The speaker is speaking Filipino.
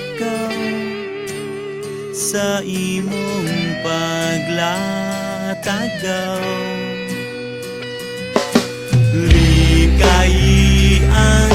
ikaw sa imong paglatagaw Likay ang